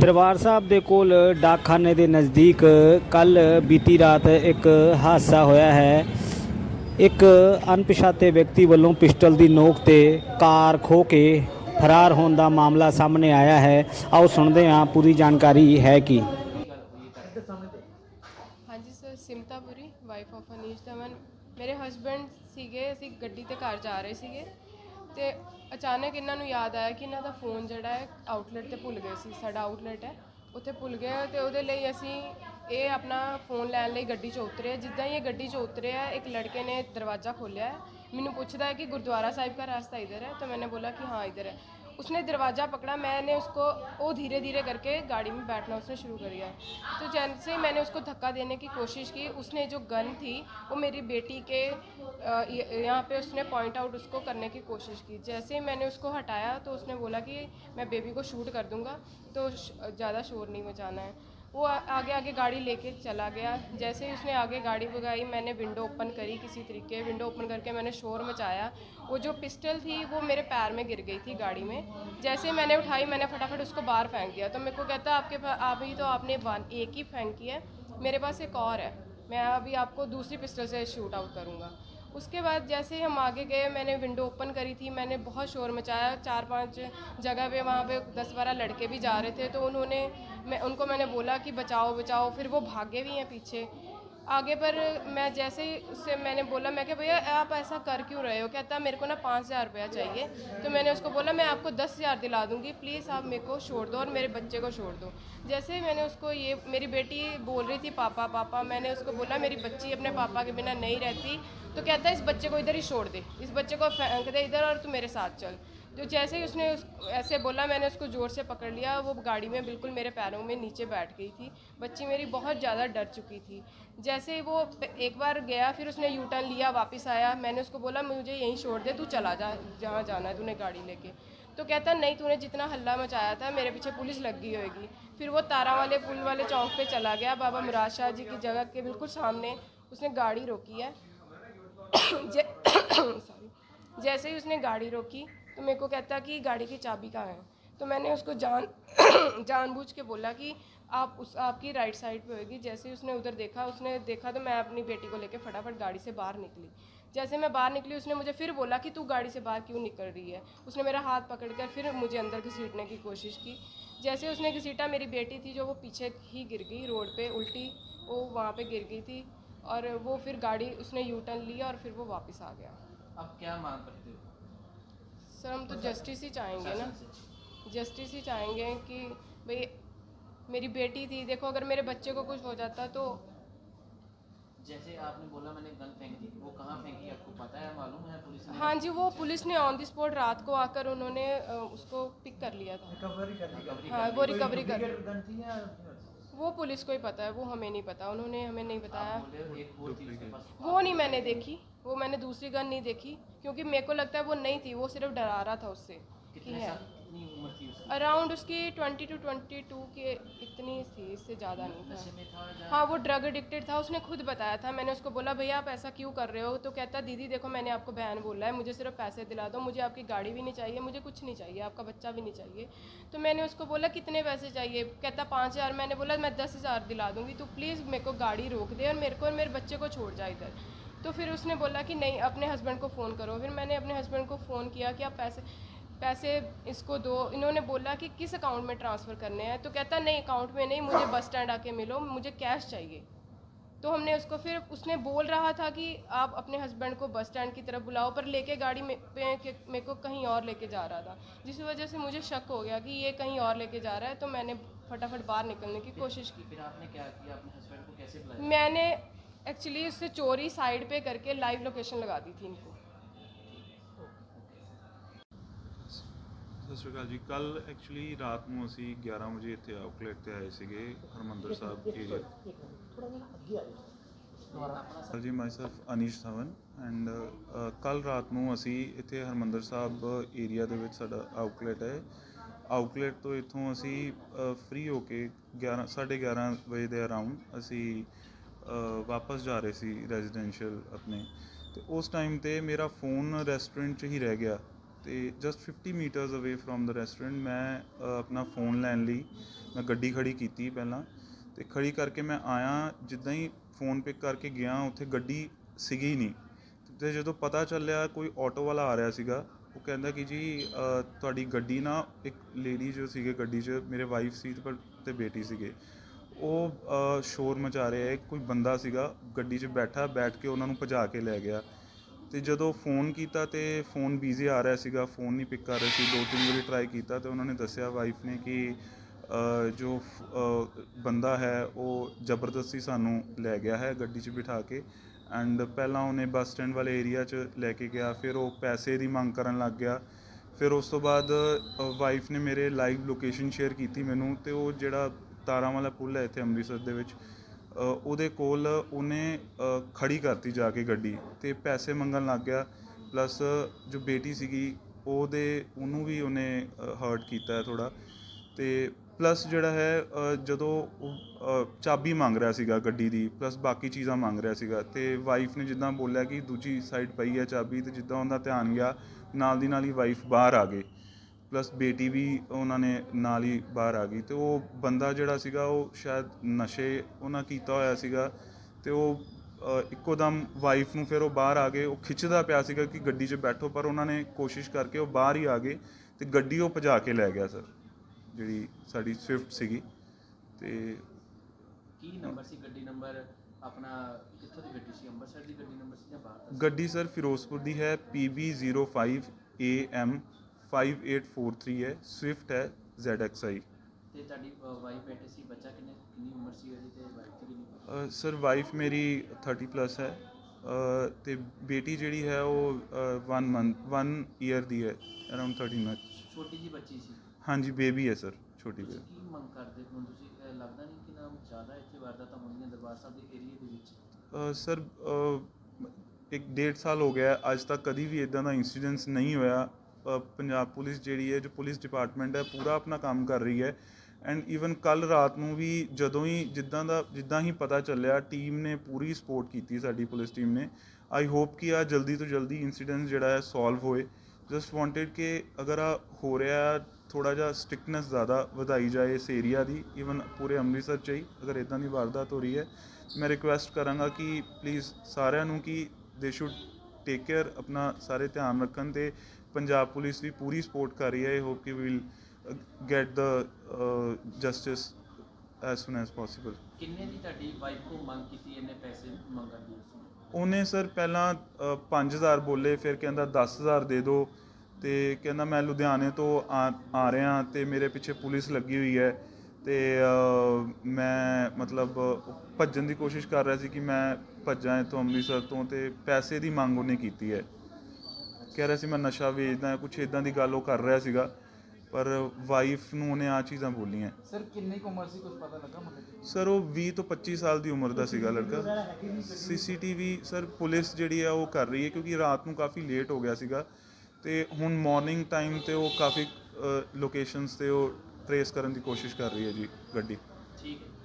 ਦਰਬਾਰ ਸਾਹਿਬ ਦੇ ਕੋਲ ਡਾਕਖਾਨੇ ਦੇ ਨਜ਼ਦੀਕ ਕੱਲ ਬੀਤੀ ਰਾਤ ਇੱਕ ਹਾਦਸਾ ਹੋਇਆ ਹੈ ਇੱਕ ਅਣਪਛਾਤੇ ਵਿਅਕਤੀ ਵੱਲੋਂ ਪਿਸਟਲ ਦੀ ਨੋਕ ਤੇ ਕਾਰ ਖੋ ਕੇ ਫਰਾਰ ਹੋਣ ਦਾ ਮਾਮਲਾ ਸਾਹਮਣੇ ਆਇਆ ਹੈ ਆਓ ਸੁਣਦੇ ਹਾਂ ਪੂਰੀ ਜਾਣਕਾਰੀ ਹੈ ਕੀ ਹਾਂਜੀ sir Simtapuri wife of Anish Daman ਮੇਰੇ ਹਸਬੰਡ ਸੀਗੇ ਅਸੀਂ ਗੱਡੀ ਤੇ ਘਰ ਜਾ ਰਹੇ ਸੀਗੇ ਤੇ ਅਚਾਨਕ ਇਹਨਾਂ ਨੂੰ ਯਾਦ ਆਇਆ ਕਿ ਇਹਨਾਂ ਦਾ ਫੋਨ ਜਿਹੜਾ ਹੈ ਆਊਟਲੈਟ ਤੇ ਭੁੱਲ ਗਏ ਸੀ ਸਾਡਾ ਆਊਟਲੈਟ ਹੈ ਉੱਥੇ ਭੁੱਲ ਗਏ ਤੇ ਉਹਦੇ ਲਈ ਅਸੀਂ ਇਹ ਆਪਣਾ ਫੋਨ ਲੈਣ ਲਈ ਗੱਡੀ 'ਚ ਉਤਰੇ ਜਿੱਦਾਂ ਹੀ ਇਹ ਗੱਡੀ 'ਚ ਉਤਰੇ ਆ ਇੱਕ ਲੜਕੇ ਨੇ ਦਰਵਾਜ਼ਾ ਖੋਲ੍ਹਿਆ ਮੈਨੂੰ ਪੁੱਛਦਾ ਹੈ ਕਿ ਗੁਰਦੁਆਰਾ ਸਾਹਿਬ ਦਾ ਰਸਤਾ ਇਧਰ ਹੈ ਤਾਂ ਮੈਨੇ ਬੋਲਾ ਕਿ ਹਾਂ ਇਧਰ ਹੈ उसने दरवाज़ा पकड़ा मैंने उसको वो धीरे धीरे करके गाड़ी में बैठना उसने शुरू कर दिया तो जैसे ही मैंने उसको धक्का देने की कोशिश की उसने जो गन थी वो मेरी बेटी के यहाँ पे उसने पॉइंट आउट उसको करने की कोशिश की जैसे ही मैंने उसको हटाया तो उसने बोला कि मैं बेबी को शूट कर दूँगा तो ज़्यादा शोर नहीं मचाना है वो आगे आगे गाड़ी लेके चला गया जैसे ही उसने आगे गाड़ी भगाई मैंने विंडो ओपन करी किसी तरीके विंडो ओपन करके मैंने शोर मचाया वो जो पिस्टल थी वो मेरे पैर में गिर गई थी गाड़ी में जैसे मैंने उठाई मैंने फटाफट उसको बाहर फेंक दिया तो मेरे को कहता आपके पास अभी तो आपने वन एक ही फेंकी है मेरे पास एक और है मैं अभी आपको दूसरी पिस्टल से शूट आउट करूँगा उसके बाद जैसे ही हम आगे गए मैंने विंडो ओपन करी थी मैंने बहुत शोर मचाया चार पांच जगह पे वहाँ पे दस बारह लड़के भी जा रहे थे तो उन्होंने मैं उनको मैंने बोला कि बचाओ बचाओ फिर वो भागे भी हैं पीछे आगे पर मैं जैसे ही उससे मैंने बोला मैं क्या भैया आप ऐसा कर क्यों रहे हो कहता मेरे को ना पाँच हज़ार रुपया चाहिए तो मैंने उसको बोला मैं आपको दस हज़ार दिला दूँगी प्लीज़ आप मेरे को छोड़ दो और मेरे बच्चे को छोड़ दो जैसे ही मैंने उसको ये मेरी बेटी बोल रही थी पापा पापा मैंने उसको बोला मेरी बच्ची अपने पापा के बिना नहीं रहती तो कहता इस बच्चे को इधर ही छोड़ दे इस बच्चे को फेंक दे इधर और तू मेरे साथ चल जो जैसे ही उसने उस ऐसे बोला मैंने उसको ज़ोर से पकड़ लिया वो गाड़ी में बिल्कुल मेरे पैरों में नीचे बैठ गई थी बच्ची मेरी बहुत ज़्यादा डर चुकी थी जैसे ही वो एक बार गया फिर उसने यू टर्न लिया वापस आया मैंने उसको बोला मुझे यहीं छोड़ दे तू चला जा जहाँ जाना है तूने गाड़ी लेके तो कहता नहीं तूने जितना हल्ला मचाया था मेरे पीछे पुलिस लग गई होगी फिर वो तारा वाले पुल वाले चौक पे चला गया बाबा मुराद शाह जी की जगह के बिल्कुल सामने उसने गाड़ी रोकी है सॉरी जैसे ही उसने गाड़ी रोकी तो मेरे को कहता कि गाड़ी की चाबी कहाँ है तो मैंने उसको जान जानबूझ के बोला कि आप उस आपकी राइट साइड पे होगी जैसे ही उसने उधर देखा उसने देखा तो मैं अपनी बेटी को लेकर फटाफट गाड़ी से बाहर निकली जैसे मैं बाहर निकली उसने मुझे फिर बोला कि तू गाड़ी से बाहर क्यों निकल रही है उसने मेरा हाथ पकड़ कर फिर मुझे अंदर घसीटने की कोशिश की जैसे उसने घसीटा मेरी बेटी थी जो वो पीछे ही गिर गई रोड पर उल्टी वो वहाँ पर गिर गई थी और वो फिर गाड़ी उसने यू टर्न लिया और फिर वो वापस आ गया अब क्या मांग करते हो सर हम तो जस्टिस ही चाहेंगे ना जस्टिस ही चाहेंगे कि भाई मेरी बेटी थी देखो अगर मेरे बच्चे को कुछ हो जाता तो जैसे आपने बोला मैंने गन फेंकी वो कहाँ फेंकी आपको पता है मालूम है पुलिस ने हाँ जी वो पुलिस ने ऑन द स्पॉट रात को आकर उन्होंने उसको पिक कर लिया था रिकवरी कर लिया हाँ वो रिकवरी कर वो पुलिस को ही पता है वो हमें नहीं पता उन्होंने हमें नहीं बताया वो नहीं मैंने देखी वो मैंने दूसरी गन नहीं देखी क्योंकि मेरे को लगता है वो नहीं थी वो सिर्फ डरा रहा था उससे कि है कितनी उम्र थी उसकी अराउंड उसकी ट्वेंटी टू ट्वेंटी टू के इतनी थी इससे ज़्यादा नहीं था, था हाँ वो ड्रग एडिक्टेड था उसने खुद बताया था मैंने उसको बोला भैया आप ऐसा क्यों कर रहे हो तो कहता दीदी देखो मैंने आपको बहन बोला है मुझे सिर्फ पैसे दिला दो मुझे आपकी गाड़ी भी नहीं चाहिए मुझे कुछ नहीं चाहिए आपका बच्चा भी नहीं चाहिए तो मैंने उसको बोला कितने पैसे चाहिए कहता पाँच हज़ार मैंने बोला मैं दस हज़ार दिला दूँगी तो प्लीज़ मेरे को गाड़ी रोक दे और मेरे को और मेरे बच्चे को छोड़ जाए इधर तो फिर उसने बोला कि नहीं अपने हस्बैंड को फ़ोन करो फिर मैंने अपने हस्बैंड को फ़ोन किया कि आप पैसे पैसे इसको दो इन्होंने बोला कि किस अकाउंट में ट्रांसफ़र करने हैं तो कहता नहीं अकाउंट में नहीं मुझे बस स्टैंड आके मिलो मुझे कैश चाहिए तो हमने उसको फिर उसने बोल रहा था कि आप अपने हस्बैंड को बस स्टैंड की तरफ बुलाओ पर लेके गाड़ी में मेरे को कहीं और लेके जा रहा था जिस वजह से मुझे शक हो गया कि ये कहीं और लेके जा रहा है तो मैंने फटाफट बाहर निकलने की कोशिश की फिर आपने क्या किया अपने हस्बैंड को कैसे बुलाया मैंने एक्चुअली उससे चोरी साइड पे करके लाइव लोकेशन लगा दी थी इनको ਸਤਿ ਸ਼੍ਰੀ ਅਕਾਲ ਜੀ ਕੱਲ ਐਕਚੁਅਲੀ ਰਾਤ ਨੂੰ ਅਸੀਂ 11 ਵਜੇ ਇੱਥੇ ਆਊਟਲੈਟ ਤੇ ਆਏ ਸੀਗੇ Harmandar Sahib area sir ji myself Anish Dhawan and ਕੱਲ ਰਾਤ ਨੂੰ ਅਸੀਂ ਇੱਥੇ ਹਰਮੰਦਰ ਸਾਹਿਬ ਏਰੀਆ ਦੇ ਵਿੱਚ ਸਾਡਾ ਆਊਟਲੈਟ ਹੈ ਆਊਟਲੈਟ ਤੋਂ ਇੱਥੋਂ ਅਸੀਂ ਫ੍ਰੀ ਹੋ ਕੇ 11 11:30 ਵਜੇ ਦੇ ਅਰਾਊਂਡ ਅਸੀਂ ਵਾਪਸ ਜਾ ਰਹੇ ਸੀ ਰੈਜ਼ੀਡੈਂਸ਼ੀਅਲ ਆਪਣੇ ਤੇ ਉਸ ਟਾਈਮ ਤੇ ਮੇਰਾ ਫੋਨ ਰੈਸਟੋਰੈਂਟ 'ਚ ਹੀ ਰਹਿ ਗਿਆ ਅਤੇ just fifty metres away from the restaurant ਮੈਂ ਆਪਣਾ ਫ਼ੋਨ ਲੈਣ ਲਈ ਮੈਂ ਗੱਡੀ ਖੜ੍ਹੀ ਕੀਤੀ ਪਹਿਲਾਂ ਅਤੇ ਖੜ੍ਹੀ ਕਰਕੇ ਮੈਂ ਆਇਆ ਜਿੱਦਾਂ ਹੀ ਫ਼ੋਨ ਪਿੱਕ ਕਰਕੇ ਗਿਆ ਉੱਥੇ ਗੱਡੀ ਸੀਗੀ ਨਹੀਂ ਅਤੇ ਜਦੋਂ ਪਤਾ ਚੱਲਿਆ ਕੋਈ ਆਟੋ ਵਾਲਾ ਆ ਰਿਹਾ ਸੀਗਾ ਉਹ ਕਹਿੰਦਾ ਕਿ ਜੀ ਤੁਹਾਡੀ ਗੱਡੀ ਨਾ ਇੱਕ ਲੇਡੀ ਜੋ ਸੀਗੇ ਗੱਡੀ 'ਚ ਮੇਰੇ ਵਾਈਫ ਸੀ ਪਰ ਤੇ ਬੇਟੀ ਸੀਗੇ ਉਹ ਸ਼ੋਰ ਮਚਾ ਰਿਹਾ ਕੋਈ ਬੰਦਾ ਸੀਗਾ ਗੱਡੀ 'ਚ ਬੈਠਾ ਬੈਠ ਕੇ ਉਹਨਾਂ ਨੂੰ ਭਜਾ ਕੇ ਲੈ ਗਿਆ ਅਤੇ ਜਦੋਂ ਫ਼ੋਨ ਕੀਤਾ ਤਾਂ ਫ਼ੋਨ ਬਿਜ਼ੀ ਆ ਰਿਹਾ ਸੀਗਾ ਫ਼ੋਨ ਨਹੀਂ ਪਿੱਕ ਕਰ ਰਿਹਾ ਸੀ ਦੋ ਤਿੰਨ ਵਾਰੀ ਟਰਾਈ ਕੀਤਾ ਅਤੇ ਉਹਨਾਂ ਨੇ ਦੱਸਿਆ ਵਾਈਫ ਨੇ ਕਿ ਜੋ ਬੰਦਾ ਹੈ ਉਹ ਜ਼ਬਰਦਸਤੀ ਸਾਨੂੰ ਲੈ ਗਿਆ ਹੈ ਗੱਡੀ 'ਚ ਬਿਠਾ ਕੇ ਐਂਡ ਪਹਿਲਾਂ ਉਹਨੇ ਬੱਸ ਸਟੈਂਡ ਵਾਲੇ ਏਰੀਆ 'ਚ ਲੈ ਕੇ ਗਿਆ ਫਿਰ ਉਹ ਪੈਸੇ ਦੀ ਮੰਗ ਕਰਨ ਲੱਗ ਗਿਆ ਫਿਰ ਉਸ ਤੋਂ ਬਾਅਦ ਵਾਈਫ ਨੇ ਮੇਰੇ ਲਾਈਵ ਲੋਕੇਸ਼ਨ ਸ਼ੇਅਰ ਕੀਤੀ ਮੈਨੂੰ ਅਤੇ ਉਹ ਜਿਹੜਾ ਤਾਰਾਂ ਵਾਲਾ ਪੁਲ ਹੈ ਇੱਥੇ ਅੰਮ੍ਰਿਤਸਰ ਦੇ ਵਿੱਚ ਉਹਦੇ ਕੋਲ ਉਹਨੇ ਖੜ੍ਹੀ ਕਰਤੀ ਜਾ ਕੇ ਗੱਡੀ ਅਤੇ ਪੈਸੇ ਮੰਗਣ ਲੱਗ ਗਿਆ ਪਲੱਸ ਜੋ ਬੇਟੀ ਸੀਗੀ ਉਹਦੇ ਉਹਨੂੰ ਵੀ ਉਹਨੇ ਹਰਟ ਕੀਤਾ ਥੋੜ੍ਹਾ ਅਤੇ ਪਲੱਸ ਜਿਹੜਾ ਹੈ ਜਦੋਂ ਚਾਬੀ ਮੰਗ ਰਿਹਾ ਸੀਗਾ ਗੱਡੀ ਦੀ ਪਲੱਸ ਬਾਕੀ ਚੀਜ਼ਾਂ ਮੰਗ ਰਿਹਾ ਸੀਗਾ ਅਤੇ ਵਾਈਫ ਨੇ ਜਿੱਦਾਂ ਬੋਲਿਆ ਕਿ ਦੂਜੀ ਸਾਈਡ ਪਈ ਹੈ ਚਾਬੀ ਅਤੇ ਜਿੱਦਾਂ ਉਹਦਾ ਧਿਆਨ ਗਿਆ ਨਾਲ ਦੀ ਨਾਲ ਹੀ ਵਾਈਫ ਬਾਹਰ ਆ ਗਈ ਪਲੱਸ ਬੇਟੀ ਵੀ ਉਹਨਾਂ ਨੇ ਨਾਲ ਹੀ ਬਾਹਰ ਆ ਗਈ ਤੇ ਉਹ ਬੰਦਾ ਜਿਹੜਾ ਸੀਗਾ ਉਹ ਸ਼ਾਇਦ ਨਸ਼ੇ ਉਹਨਾਂ ਕੀਤਾ ਹੋਇਆ ਸੀਗਾ ਤੇ ਉਹ ਇੱਕੋ ਦਮ ਵਾਈਫ ਨੂੰ ਫਿਰ ਉਹ ਬਾਹਰ ਆ ਗਏ ਉਹ ਖਿੱਚਦਾ ਪਿਆ ਸੀਗਾ ਕਿ ਗੱਡੀ 'ਚ ਬੈਠੋ ਪਰ ਉਹਨਾਂ ਨੇ ਕੋਸ਼ਿਸ਼ ਕਰਕੇ ਉਹ ਬਾਹਰ ਹੀ ਆ ਗਏ ਤੇ ਗੱਡੀ ਉਹ ਭਜਾ ਕੇ ਲੈ ਗਿਆ ਸਰ ਜਿਹੜੀ ਸਾਡੀ ਸਵਿਫਟ ਸੀਗੀ ਤੇ ਕੀ ਨੰਬਰ ਸੀ ਗੱਡੀ ਨੰਬਰ ਆਪਣਾ ਕਿੱਥੋਂ ਦੀ ਗੱਡੀ ਸੀ ਅੰਮ੍ਰਿਤਸਰ ਦੀ ਗੱਡੀ ਨੰਬਰ ਸੀ ਜਾਂ ਬਾਹਰ ਗੱਡੀ ਸਰ ਫਿਰੋਜ਼ਪੁਰ ਦੀ ਹੈ PB05AM 5843 ਹੈ ਸਵਿਫਟ ਹੈ ZXI ਤੇ ਤੁਹਾਡੀ ਵਾਈਫ ਬੈਠੇ ਸੀ ਬੱਚਾ ਕਿੰਨੇ ਕਿੰਨੀ ਉਮਰ ਸੀ ਉਹਦੀ ਤੇ ਵਾਈਫ ਦੀ ਕਿੰਨੀ ਸਰ ਵਾਈਫ ਮੇਰੀ 30 ਪਲੱਸ ਹੈ ਤੇ ਬੇਟੀ ਜਿਹੜੀ ਹੈ ਉਹ 1 ਮੰਥ 1 ਈਅਰ ਦੀ ਹੈ ਅਰਾਊਂਡ 13 ਮੰਥ ਛੋਟੀ ਜੀ ਬੱਚੀ ਸੀ ਹਾਂਜੀ ਬੇਬੀ ਹੈ ਸਰ ਛੋਟੀ ਬੇਬੀ ਕੀ ਮੰਗ ਕਰਦੇ ਹੋ ਤੁਸੀਂ ਲੱਗਦਾ ਨਹੀਂ ਕਿ ਨਾ ਜ਼ਿਆਦਾ ਇੱਥੇ ਤਾਂ ਹੋਈਆਂ ਦਰਬਾਰ ਸਾਹਿਬ ਦੇ ਏਰੀਆ ਦੇ ਵਿੱਚ ਸਰ ਇੱਕ ਡੇਢ ਸਾਲ ਹੋ ਗਿਆ ਹੈ, ਅੱਜ ਤੱਕ ਕਦੀ ਵੀ ਇਦਾਂ ਦਾ ਇਨਸੀਡੈਂਸ ਨਹੀਂ ਹੋਇਆ ਪੰਜਾਬ ਪੁਲਿਸ ਜਿਹੜੀ ਹੈ ਜੋ ਪੁਲਿਸ ਡਿਪਾਰਟਮੈਂਟ ਹੈ ਪੂਰਾ ਆਪਣਾ ਕੰਮ ਕਰ ਰਹੀ ਹੈ ਐਂਡ ਇਵਨ ਕੱਲ ਰਾਤ ਨੂੰ ਵੀ ਜਦੋਂ ਹੀ ਜਿੱਦਾਂ ਦਾ ਜਿੱਦਾਂ ਹੀ ਪਤਾ ਚੱਲਿਆ ਟੀਮ ਨੇ ਪੂਰੀ ਸਪੋਰਟ ਕੀਤੀ ਸਾਡੀ ਪੁਲਿਸ ਟੀਮ ਨੇ ਆਈ ਹੋਪ ਕਿ ਆ ਜਲਦੀ ਤੋਂ ਜਲਦੀ ਇਨਸੀਡੈਂਟ ਜਿਹੜਾ ਹੈ ਸੋਲਵ ਹੋਏ ਜਸਟ ਵਾਂਟਡ ਕਿ ਅਗਰ ਆ ਹੋ ਰਿਹਾ ਥੋੜਾ ਜਿਹਾ ਸਟ੍ਰਿਕਨੈਸ ਜ਼ਿਆਦਾ ਵਧਾਈ ਜਾਏ ਇਸ ਏਰੀਆ ਦੀ ਇਵਨ ਪੂਰੇ ਅੰਮ੍ਰਿਤਸਰ ਚ ਹੀ ਅਗਰ ਇਦਾਂ ਦੀ ਵਾਰਦਾਤ ਹੋ ਰਹੀ ਹੈ ਮੈਂ ਰਿਕੁਐਸਟ ਕਰਾਂਗਾ ਕਿ ਪਲੀਜ਼ ਸਾਰਿਆਂ ਨੂੰ ਕਿ ਦੇ ਸ਼ੁੱਡ ਟੇਕ ਕੇਅਰ ਆਪਣਾ ਸਾਰੇ ਧਿਆਨ ਰੱਖਣ ਤੇ ਪੰਜਾਬ ਪੁਲਿਸ ਵੀ ਪੂਰੀ ਸਪੋਰਟ ਕਰ ਰਹੀ ਹੈ ਆਈ ਹੋਪ ਕਿ we will get the justice as soon as possible ਕਿੰਨੇ ਦੀ ਤੁਹਾਡੀ ਵਾਈਫ ਕੋ ਮੰਗ ਕੀਤੀ ਇਹਨੇ ਪੈਸੇ ਮੰਗਣ ਦੀ ਉਹਨੇ ਸਰ ਪਹਿਲਾਂ 5000 ਬੋਲੇ ਫਿਰ ਕਹਿੰਦਾ 10000 ਦੇ ਦਿਓ ਤੇ ਕਹਿੰਦਾ ਮੈਂ ਲੁਧਿਆਣੇ ਤੋਂ ਆ ਆ ਰਿਹਾ ਤੇ ਮੇਰੇ ਪਿੱਛੇ ਪੁਲਿਸ ਲੱਗੀ ਹੋਈ ਹੈ ਤੇ ਮੈਂ ਮਤਲਬ ਭੱਜਣ ਦੀ ਕੋਸ਼ਿਸ਼ ਕਰ ਰਿਹਾ ਸੀ ਕਿ ਮੈਂ ਭੱਜਾਂ ਇੱਥੋਂ ਅੰਮ੍ਰਿਤਸਰ ਤੋਂ ਤੇ ਪੈਸੇ ਦੀ ਮੰਗ ਉਹਨੇ ਕੀਤੀ ਹੈ ਕਹਿ ਰਿਹਾ ਸੀ ਮੈਂ ਨਸ਼ਾ ਵੇਚਦਾ ਕੁਝ ਇਦਾਂ ਦੀ ਗੱਲ ਉਹ ਕਰ ਰਿਹਾ ਸੀਗਾ ਪਰ ਵਾਈਫ ਨੂੰ ਉਹਨੇ ਆ ਚੀਜ਼ਾਂ ਬੋਲੀਆਂ ਸਰ ਕਿੰਨੀ ਕੁ ਉਮਰ ਸੀ ਕੁਝ ਪਤਾ ਲੱਗਾ ਮੈਨੂੰ ਸਰ ਉਹ 20 ਤੋਂ 25 ਸਾਲ ਦੀ ਉਮਰ ਦਾ ਸੀਗਾ ਲੜਕਾ ਸੀਸੀਟੀਵੀ ਸਰ ਪੁਲਿਸ ਜਿਹੜੀ ਆ ਉਹ ਕਰ ਰਹੀ ਹੈ ਕਿਉਂਕਿ ਰਾਤ ਨੂੰ ਕਾਫੀ ਲੇਟ ਹੋ ਗਿਆ ਸੀਗਾ ਤੇ ਹੁਣ ਮਾਰਨਿੰਗ ਟਾਈਮ ਤੇ ਉਹ ਕਾਫੀ ਲੋਕੇਸ਼ਨਸ ਤੇ ਉਹ ਟ੍ਰੇਸ ਕਰਨ ਦੀ ਕੋਸ਼ਿਸ਼ ਕਰ ਰਹੀ ਹੈ ਜੀ ਗੱਡੀ ਠੀਕ ਹੈ